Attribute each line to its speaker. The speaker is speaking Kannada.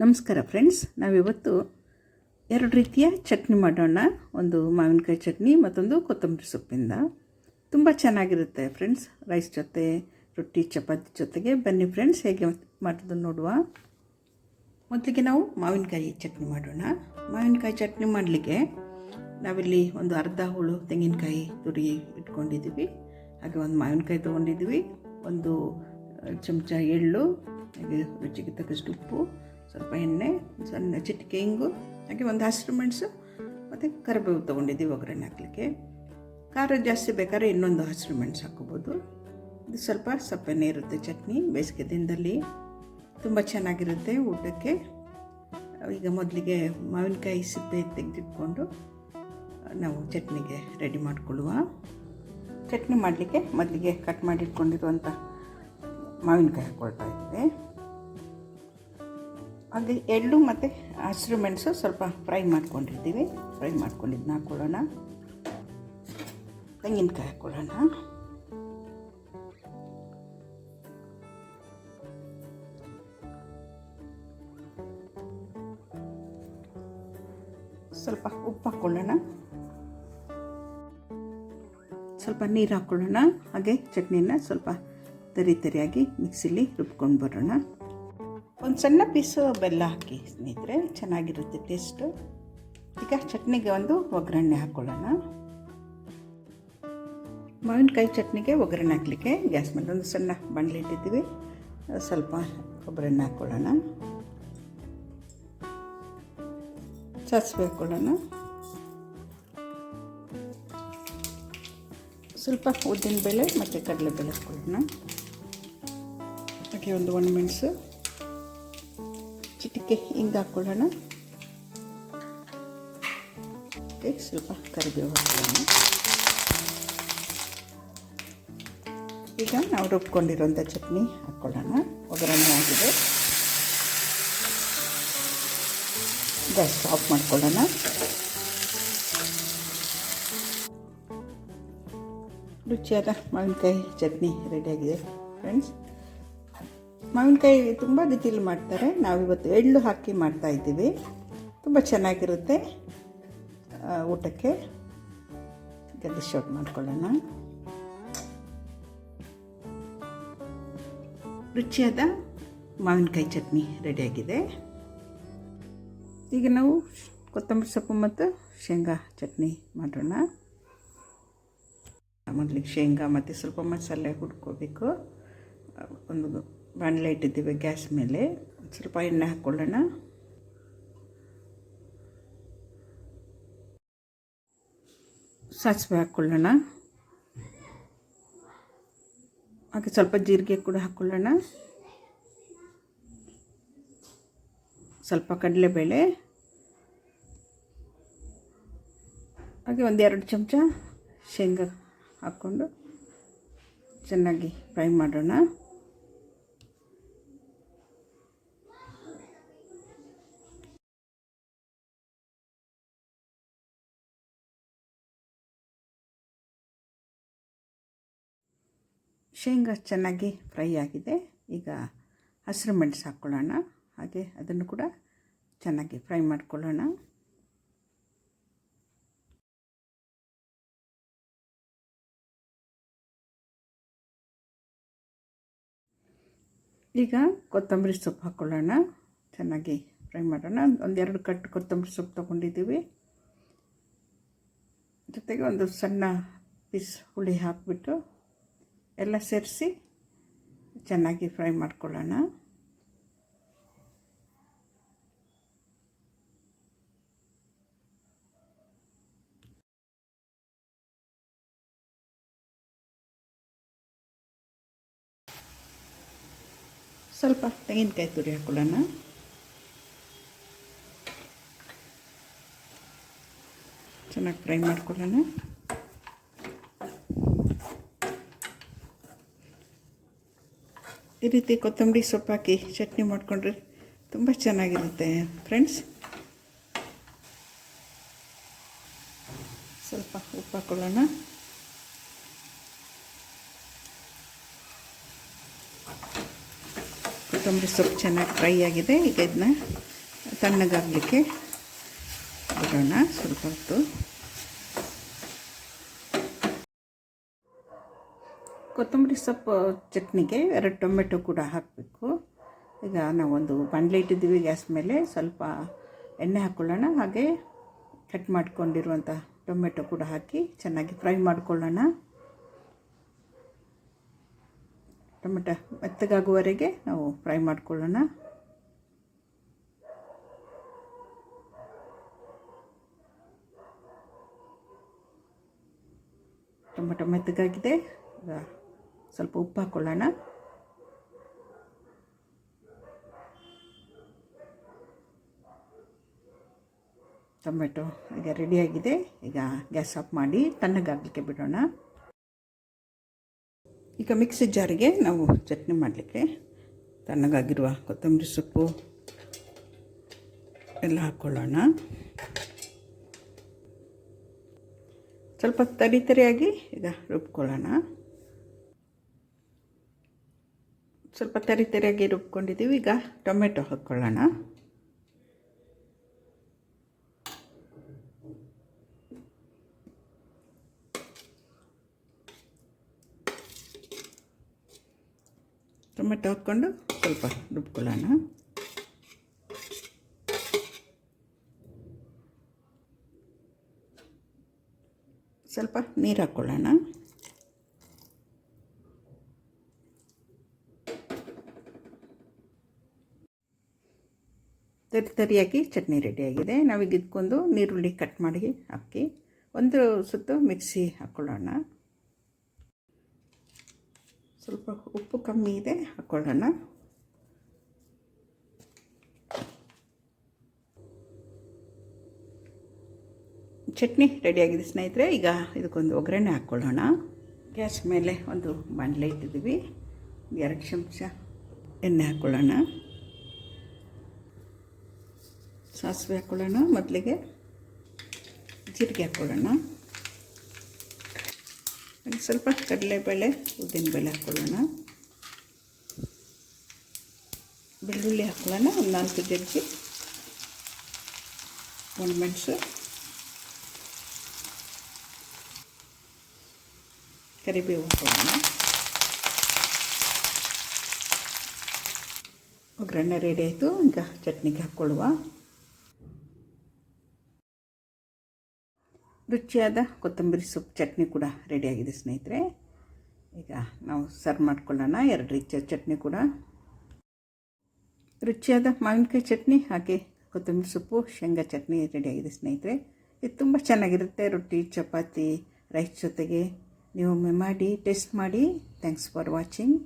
Speaker 1: ನಮಸ್ಕಾರ ಫ್ರೆಂಡ್ಸ್, ನಾವಿವತ್ತು ಎರಡು ರೀತಿಯ ಚಟ್ನಿ ಮಾಡೋಣ. ಒಂದು ಮಾವಿನಕಾಯಿ ಚಟ್ನಿ, ಮತ್ತೊಂದು ಕೊತ್ತಂಬರಿ ಸೊಪ್ಪಿಂದ. ತುಂಬ ಚೆನ್ನಾಗಿರುತ್ತೆ ಫ್ರೆಂಡ್ಸ್, ರೈಸ್ ಜೊತೆ, ರೊಟ್ಟಿ, ಚಪಾತಿ ಜೊತೆಗೆ. ಬನ್ನಿ ಫ್ರೆಂಡ್ಸ್, ಹೇಗೆ ಮಾಡೋದು ನೋಡುವ. ಮೊದಲಿಗೆ ನಾವು ಮಾವಿನಕಾಯಿ ಚಟ್ನಿ ಮಾಡೋಣ. ಮಾವಿನಕಾಯಿ ಚಟ್ನಿ ಮಾಡಲಿಕ್ಕೆ ನಾವಿಲ್ಲಿ ಒಂದು ಅರ್ಧ ಹುಳು ತೆಂಗಿನಕಾಯಿ ತುರಿ ಇಟ್ಕೊಂಡಿದ್ದೀವಿ. ಹಾಗೆ ಒಂದು ಮಾವಿನಕಾಯಿ ತೊಗೊಂಡಿದ್ವಿ ಒಂದು ಚಮಚ ಎಳ್ಳು, ಹಾಗೆ ರುಚಿಗೆ ತಕ್ಕಷ್ಟು ಉಪ್ಪು. ಸ್ವಲ್ಪ ಎಣ್ಣೆ, ಸಣ್ಣ ಚಿಟಿಕೆ ಇಂಗು, ಹಾಗೆ ಒಂದು ಹಸಿರು ಮೆಣಸು ಮತ್ತು ಕರಿಬೇವು ತೊಗೊಂಡಿದ್ದೀವಿ ಒಗ್ಗರಣೆ ಹಾಕ್ಲಿಕ್ಕೆ. ಖಾರ ಜಾಸ್ತಿ ಬೇಕಾದ್ರೆ ಇನ್ನೊಂದು ಹಸಿರು ಮೆಣಸು ಹಾಕೋಬೋದು ಇದು ಸ್ವಲ್ಪ ಸಪ್ಪೆನೇ ಇರುತ್ತೆ ಚಟ್ನಿ, ಬೇಸಿಗೆ ದಿನದಲ್ಲಿ. ತುಂಬ ಚೆನ್ನಾಗಿರುತ್ತೆ ಊಟಕ್ಕೆ. ಈಗ ಮೊದಲಿಗೆ ಮಾವಿನಕಾಯಿ ಸಿಪ್ಪೆ ತೆಗೆದಿಟ್ಕೊಂಡು ನಾವು ಚಟ್ನಿಗೆ ರೆಡಿ ಮಾಡಿಕೊಳ್ಳುವ. ಚಟ್ನಿ ಮಾಡಲಿಕ್ಕೆ ಮೊದಲಿಗೆ ಕಟ್ ಮಾಡಿಟ್ಕೊಂಡಿರುವಂಥ ಮಾವಿನಕಾಯಿ ಹಾಕ್ಕೊಳ್ತಾ ಇದ್ದೆ. ಹಾಗೆ ಎಳ್ಳು ಮತ್ತು ಹಸಿರು ಮೆಣಸು ಸ್ವಲ್ಪ ಫ್ರೈ ಮಾಡ್ಕೊಂಡಿರ್ತೀವಿ. ಫ್ರೈ ಮಾಡ್ಕೊಂಡಿದ್ದನ್ನ ಹಾಕ್ಕೊಳ್ಳೋಣ ತೆಂಗಿನಕಾಯಿ ಹಾಕ್ಕೊಳ್ಳೋಣ ಸ್ವಲ್ಪ ಉಪ್ಪು ಹಾಕ್ಕೊಳ್ಳೋಣ ಸ್ವಲ್ಪ ನೀರು ಹಾಕ್ಕೊಳ್ಳೋಣ ಹಾಗೆ ಚಟ್ನಿನ ಸ್ವಲ್ಪ ತರಿ ತರಿಯಾಗಿ ಮಿಕ್ಸಿಲಿ ರುಬ್ಕೊಂಡು ಬರೋಣ ಒಂದು ಸಣ್ಣ ಪೀಸು ಬೆಲ್ಲ ಹಾಕಿ ಸ್ನೇಹಿತರೆ, ಚೆನ್ನಾಗಿರುತ್ತೆ ಟೇಸ್ಟು ಈಗ ಚಟ್ನಿಗೆ ಒಂದು ಒಗ್ಗರಣೆ ಹಾಕ್ಕೊಳ್ಳೋಣ ಮಾವಿನಕಾಯಿ ಚಟ್ನಿಗೆ ಒಗ್ಗರಣೆ ಹಾಕಲಿಕ್ಕೆ ಗ್ಯಾಸ್ ಮೇಲೆ ಒಂದು ಸಣ್ಣ ಬಾಣಲಿ ಇಟ್ಟಿದ್ದೀವಿ. ಸ್ವಲ್ಪ ಕೊಬ್ಬರಿ ಎಣ್ಣೆ ಹಾಕ್ಕೊಳ್ಳೋಣ ಸಾಸಿವೆ ಹಾಕ್ಕೊಳ್ಳೋಣ ಸ್ವಲ್ಪ ಉದ್ದಿನ ಬೇಳೆ ಮತ್ತು ಕಡಲೆಬೇಳೆ ಹಾಕ್ಕೊಳ್ಳೋಣ ಹಾಗೆ ಒಂದು ಒಣಮೆಣಸು ಚಿಟಿಕೆ ಹಿಂಗೆ ಹಾಕ್ಕೊಳ್ಳೋಣ. ಅದಕ್ಕೆ ಸ್ವಲ್ಪ ಕರಿಬೇವು ಈಗ ನಾವು ರುಬ್ಕೊಂಡಿರೋಂಥ ಚಟ್ನಿ ಹಾಕ್ಕೊಳ್ಳೋಣ. ಒಗ್ಗರಣೆ ಆಗಿದೆ. ಗ್ಯಾಸ್ ಆಫ್ ಮಾಡ್ಕೊಳ್ಳೋಣ. ರುಚಿಯಾದ ಮಾವಿನಕಾಯಿ ಚಟ್ನಿ ರೆಡಿಯಾಗಿದೆ ಫ್ರೆಂಡ್ಸ್ ಮಾವಿನಕಾಯಿ ತುಂಬ ರೀತಿಯಲ್ಲಿ ಮಾಡ್ತಾರೆ. ನಾವಿವತ್ತು ಎಳ್ಳು ಹಾಕಿ ಮಾಡ್ತಾ ಇದ್ದೀವಿ. ತುಂಬ ಚೆನ್ನಾಗಿರುತ್ತೆ ಊಟಕ್ಕೆ. ಗದ್ದೆ ಔಟ್ ಮಾಡ್ಕೊಳ್ಳೋಣ. ರುಚಿಯಾದ ಮಾವಿನಕಾಯಿ ಚಟ್ನಿ ರೆಡಿಯಾಗಿದೆ ಈಗ ನಾವು ಕೊತ್ತಂಬರಿ ಸೊಪ್ಪು ಮತ್ತು ಶೇಂಗಾ ಚಟ್ನಿ ಮಾಡೋಣ. ಮೊದಲಿಗೆ ಶೇಂಗಾ ಮತ್ತು ಸ್ವಲ್ಪ ಮಸಾಲೆ ಹುಡ್ಕೋಬೇಕು ಒಂದು ಬಾಣಲೆ ಇಟ್ಟಿದ್ದೀವಿ ಗ್ಯಾಸ್ ಮೇಲೆ. ಸ್ವಲ್ಪ ಎಣ್ಣೆ ಹಾಕ್ಕೊಳ್ಳೋಣ ಸಾಸಿವೆ ಹಾಕ್ಕೊಳ್ಳೋಣ ಹಾಗೆ ಸ್ವಲ್ಪ ಜೀರಿಗೆ ಕೂಡ ಹಾಕ್ಕೊಳ್ಳೋಣ ಸ್ವಲ್ಪ ಕಡಲೆಬೇಳೆ. ಹಾಗೆ ಒಂದೆರಡು ಚಮಚ ಶೇಂಗಾ ಹಾಕ್ಕೊಂಡು ಚೆನ್ನಾಗಿ ಫ್ರೈ ಮಾಡೋಣ. ಶೇಂಗಾ ಚೆನ್ನಾಗಿ ಫ್ರೈ ಆಗಿದೆ. ಈಗ ಹಸಿರು ಮೆಣಸು ಹಾಕ್ಕೊಳ್ಳೋಣ ಹಾಗೆ ಅದನ್ನು ಕೂಡ ಚೆನ್ನಾಗಿ ಫ್ರೈ ಮಾಡ್ಕೊಳ್ಳೋಣ. ಈಗ ಕೊತ್ತಂಬರಿ ಸೊಪ್ಪು ಹಾಕ್ಕೊಳ್ಳೋಣ ಚೆನ್ನಾಗಿ ಫ್ರೈ ಮಾಡೋಣ. ಒಂದೆರಡು ಕಟ್ಟು ಕೊತ್ತಂಬರಿ ಸೊಪ್ಪು ತೊಗೊಂಡಿದ್ದೀವಿ. ಜೊತೆಗೆ ಒಂದು ಸಣ್ಣ ಪೀಸ್ ಹುಳಿ ಹಾಕಿಬಿಟ್ಟು ಎಲ್ಲ ಸೇರಿಸಿ ಚೆನ್ನಾಗಿ ಫ್ರೈ ಮಾಡ್ಕೊಳ್ಳೋಣ. ಸ್ವಲ್ಪ ತೆಂಗಿನಕಾಯಿ ತುರಿ ಹಾಕೊಳ್ಳೋಣ. ಚೆನ್ನಾಗಿ ಫ್ರೈ ಮಾಡ್ಕೊಳ್ಳೋಣ. ಈ ರೀತಿ ಕೊತ್ತಂಬರಿ ಸೊಪ್ಪು ಹಾಕಿ ಚಟ್ನಿ ಮಾಡಿಕೊಂಡ್ರೆ ತುಂಬ ಚೆನ್ನಾಗಿರುತ್ತೆ ಫ್ರೆಂಡ್ಸ್ ಸ್ವಲ್ಪ ಉಪ್ಪು ಹಾಕೊಳ್ಳೋಣ. ಕೊತ್ತಂಬರಿ ಸೊಪ್ಪು ಚೆನ್ನಾಗಿ ಫ್ರೈ ಆಗಿದೆ, ಈಗ ಇದನ್ನ ತಣ್ಣಗಾಗಲಿಕ್ಕೆ ಬಿಡೋಣ ಸ್ವಲ್ಪ ಹೊತ್ತು. ಕೊತ್ತಂಬರಿ ಸೊಪ್ಪು ಚಟ್ನಿಗೆ ಎರಡು ಟೊಮೆಟೊ ಕೂಡ ಹಾಕಬೇಕು. ಈಗ ನಾವೊಂದು ಬಾಣಲೆ ಇಟ್ಟಿದ್ದೀವಿ, ಗ್ಯಾಸ್ ಮೇಲೆ. ಸ್ವಲ್ಪ ಎಣ್ಣೆ ಹಾಕ್ಕೊಳ್ಳೋಣ ಹಾಗೆ ಕಟ್ ಮಾಡ್ಕೊಂಡಿರುವಂಥ ಟೊಮೆಟೊ ಕೂಡ ಹಾಕಿ ಚೆನ್ನಾಗಿ ಫ್ರೈ ಮಾಡ್ಕೊಳ್ಳೋಣ. ಟೊಮೆಟೊ ಮೆತ್ತಗಾಗುವವರೆಗೆ ನಾವು ಫ್ರೈ ಮಾಡ್ಕೊಳ್ಳೋಣ. ಟೊಮೆಟೊ ಮೆತ್ತಗಾಗಿದೆ. ಈಗ ಸ್ವಲ್ಪ ಉಪ್ಪು ಹಾಕ್ಕೊಳ್ಳೋಣ ಟೊಮೆಟೊ ಈಗ ರೆಡಿಯಾಗಿದೆ ಈಗ ಗ್ಯಾಸ್ ಆಫ್ ಮಾಡಿ ತಣ್ಣಗಾಗಲಿಕ್ಕೆ ಬಿಡೋಣ. ಈಗ ಮಿಕ್ಸಿ ಜಾರಿಗೆ ನಾವು ಚಟ್ನಿ ಮಾಡಲಿಕ್ಕೆ ತಣ್ಣಗಾಗಿರುವ ಕೊತ್ತಂಬರಿ ಸೊಪ್ಪು ಎಲ್ಲ ಹಾಕ್ಕೊಳ್ಳೋಣ ಸ್ವಲ್ಪ ತರಿ ತರಿಯಾಗಿ ಈಗ ರುಬ್ಕೊಳ್ಳೋಣ. ಸ್ವಲ್ಪ ತರಿ ತರಿಯಾಗಿ ರುಬ್ಕೊಂಡಿದ್ದೀವಿ. ಈಗ ಟೊಮೆಟೊ ಹಾಕ್ಕೊಳ್ಳೋಣ ಟೊಮೆಟೊ ಹಾಕ್ಕೊಂಡು ಸ್ವಲ್ಪ ರುಬ್ಕೊಳ್ಳೋಣ. ಸ್ವಲ್ಪ ನೀರು ಹಾಕ್ಕೊಳ್ಳೋಣ ತರಿ ತರಿಯಾಗಿ ಚಟ್ನಿ ರೆಡಿಯಾಗಿದೆ ನಾವೀಗ ಇದಕ್ಕೊಂದು ನೀರುಳ್ಳಿ ಕಟ್ ಮಾಡಿ ಹಾಕಿ ಒಂದು ಸುತ್ತು ಮಿಕ್ಸಿ ಹಾಕ್ಕೊಳ್ಳೋಣ ಸ್ವಲ್ಪ ಉಪ್ಪು ಕಮ್ಮಿ ಇದೆ ಹಾಕ್ಕೊಳ್ಳೋಣ ಚಟ್ನಿ ರೆಡಿಯಾಗಿದೆ ಸ್ನೇಹಿತರೆ, ಈಗ ಇದಕ್ಕೊಂದು ಒಗ್ಗರಣೆ ಹಾಕ್ಕೊಳ್ಳೋಣ ಗ್ಯಾಸ್ ಮೇಲೆ ಒಂದು ಬಾಣಲೆ ಇಟ್ಟಿದ್ದೀವಿ. ಎರಡು ಚಮಚ ಎಣ್ಣೆ ಹಾಕ್ಕೊಳ್ಳೋಣ ಸಾಸಿವೆ ಹಾಕ್ಕೊಳ್ಳೋಣ ಮೊದಲಿಗೆ. ಜೀರಿಗೆ ಹಾಕ್ಕೊಳ್ಳೋಣ ಒಂದು ಸ್ವಲ್ಪ ಕಡಲೆಬೇಳೆ, ಉದ್ದಿನಬೇಳೆ ಹಾಕ್ಕೊಳ್ಳೋಣ ಬೆಳ್ಳುಳ್ಳಿ ಹಾಕ್ಕೊಳ್ಳೋಣ ಒಂದು ನಾಲ್ಕು ಜಜ್ಜಿ ಒಣಮೆಣಸು ಕರಿಬೇವು ಹಾಕೋಣ ಒಗ್ಗರಣೆ ರೆಡಿ ಆಯಿತು. ಈಗ ಚಟ್ನಿಗೆ ಹಾಕ್ಕೊಳ್ಳುವ ರುಚಿಯಾದ ಕೊತ್ತಂಬರಿ ಸೊಪ್ಪು ಚಟ್ನಿ ಕೂಡ ರೆಡಿಯಾಗಿದೆ ಸ್ನೇಹಿತರೆ. ಈಗ ನಾವು ಸರ್ವ್ ಮಾಡ್ಕೊಳ್ಳೋಣ ಎರಡು ರೀತಿಯ ಚಟ್ನಿ ಕೂಡ. ರುಚಿಯಾದ ಮಾವಿನಕಾಯಿ ಚಟ್ನಿ ಹಾಗೆ ಕೊತ್ತಂಬರಿ ಸೊಪ್ಪು, ಶೇಂಗಾ ಚಟ್ನಿ ರೆಡಿಯಾಗಿದೆ ಸ್ನೇಹಿತರೆ. ಇದು ತುಂಬ ಚೆನ್ನಾಗಿರುತ್ತೆ, ರೊಟ್ಟಿ, ಚಪಾತಿ ರೈಸ್ ಜೊತೆಗೆ. ನೀವೊಮ್ಮೆ ಮಾಡಿ ಟೇಸ್ಟ್ ಮಾಡಿ. Thanks for watching